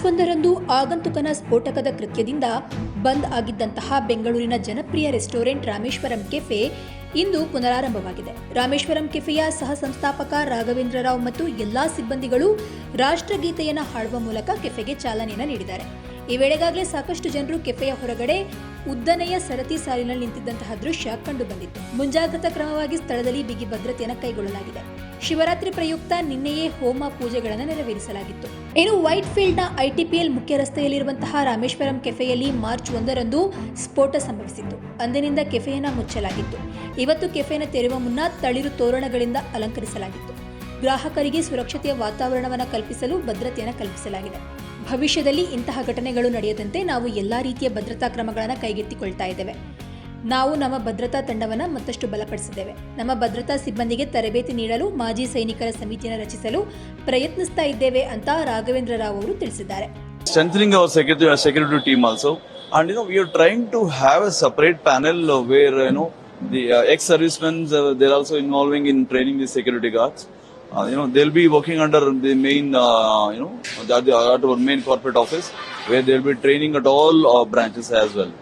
ಒಂದರಂದು ಆಗಂತುಕನ ಸ್ಫೋಟಕದ ಕೃತ್ಯದಿಂದ ಬಂದ್ ಆಗಿದ್ದಂತಹ ಬೆಂಗಳೂರಿನ ಜನಪ್ರಿಯ ರೆಸ್ಟೋರೆಂಟ್ ರಾಮೇಶ್ವರಂ ಕೆಫೆ ಇಂದು ಪುನರಾರಂಭವಾಗಿದೆ. ರಾಮೇಶ್ವರಂ ಕೆಫೆಯ ಸಹ ಸಂಸ್ಥಾಪಕ ರಾಘವೇಂದ್ರ ರಾವ್ ಮತ್ತು ಎಲ್ಲಾ ಸಿಬ್ಬಂದಿಗಳು ರಾಷ್ಟ್ರಗೀತೆಯನ್ನು ಹಾಡುವ ಮೂಲಕ ಕೆಫೆಗೆ ಚಾಲನೆಯನ್ನು ನೀಡಿದ್ದಾರೆ. ಈ ವೇಳೆಗಾಗಲೇ ಸಾಕಷ್ಟು ಜನರು ಕೆಫೆಯ ಹೊರಗಡೆ ಉದ್ದನೆಯ ಸರತಿ ಸಾಲಿನಲ್ಲಿ ನಿಂತಿದ್ದಂತಹ ದೃಶ್ಯ ಕಂಡುಬಂದಿತ್ತು ಮುಂಜಾಗ್ರತಾ ಕ್ರಮವಾಗಿ ಸ್ಥಳದಲ್ಲಿ ಬಿಗಿ ಭದ್ರತೆಯನ್ನು ಕೈಗೊಳ್ಳಲಾಗಿದೆ. ಶಿವರಾತ್ರಿ ಪ್ರಯುಕ್ತ ನಿನ್ನೆಯೇ ಹೋಮ ಪೂಜೆಗಳನ್ನು ನೆರವೇರಿಸಲಾಗಿತ್ತು. ಇನ್ನು ವೈಟ್ ಫೀಲ್ಡ್ನ ಐಟಿಪಿಎಲ್ ಮುಖ್ಯ ರಸ್ತೆಯಲ್ಲಿರುವಂತಹ ರಾಮೇಶ್ವರಂ ಕೆಫೆಯಲ್ಲಿ ಮಾರ್ಚ್ ಒಂದರಂದು ಸ್ಫೋಟ ಸಂಭವಿಸಿತ್ತು. ಅಂದಿನಿಂದ ಕೆಫೆಯನ್ನು ಮುಚ್ಚಲಾಗಿತ್ತು. ಇವತ್ತು ಕೆಫೆಯನ್ನು ತೆರೆಯುವ ಮುನ್ನ ತಳಿರು ತೋರಣಗಳಿಂದ ಅಲಂಕರಿಸಲಾಗಿತ್ತು. ಗ್ರಾಹಕರಿಗೆ ಸುರಕ್ಷತೆಯ ವಾತಾವರಣವನ್ನು ಕಲ್ಪಿಸಲು ಭದ್ರತೆಯನ್ನು ಕಲ್ಪಿಸಲಾಗಿದೆ. ಭವಿಷ್ಯದಲ್ಲಿ ಇಂತಹ ಘಟನೆಗಳು ನಡೆಯದಂತೆ ನಾವು ಎಲ್ಲ ರೀತಿಯ ಭದ್ರತಾ ಕ್ರಮಗಳನ್ನು ಕೈಗೆತ್ತಿಕೊಳ್ತಾ ಇದ್ದೇವೆ ನಾವು ನಮ್ಮ ಭದ್ರತಾ ತಂಡವನ್ನು ಮತ್ತಷ್ಟು ಬಲಪಡಿಸಿದ್ದೇವೆ ನಮ್ಮ ಭದ್ರತಾ ಸಿಬ್ಬಂದಿಗೆ ತರಬೇತಿ ನೀಡಲು ಮಾಜಿ ಸೈನಿಕರ ಸಮಿತಿಯನ್ನು ರಚಿಸಲು ಪ್ರಯತ್ನಿಸ್ತಾ ಇದ್ದೇವೆ ಅಂತ ರಾಘವೇಂದ್ರ ರಾವ್ ಅವರು ತಿಳಿಸಿದ್ದಾರೆ strengthening our security team security team also and you know we are trying to have a separate panel uh, where you know the uh, ex servicemen uh, also involving in training the security guards uh, you know they'll be working under the main uh, you know the, the, our main corporate office where they'll be training at all uh, branches as well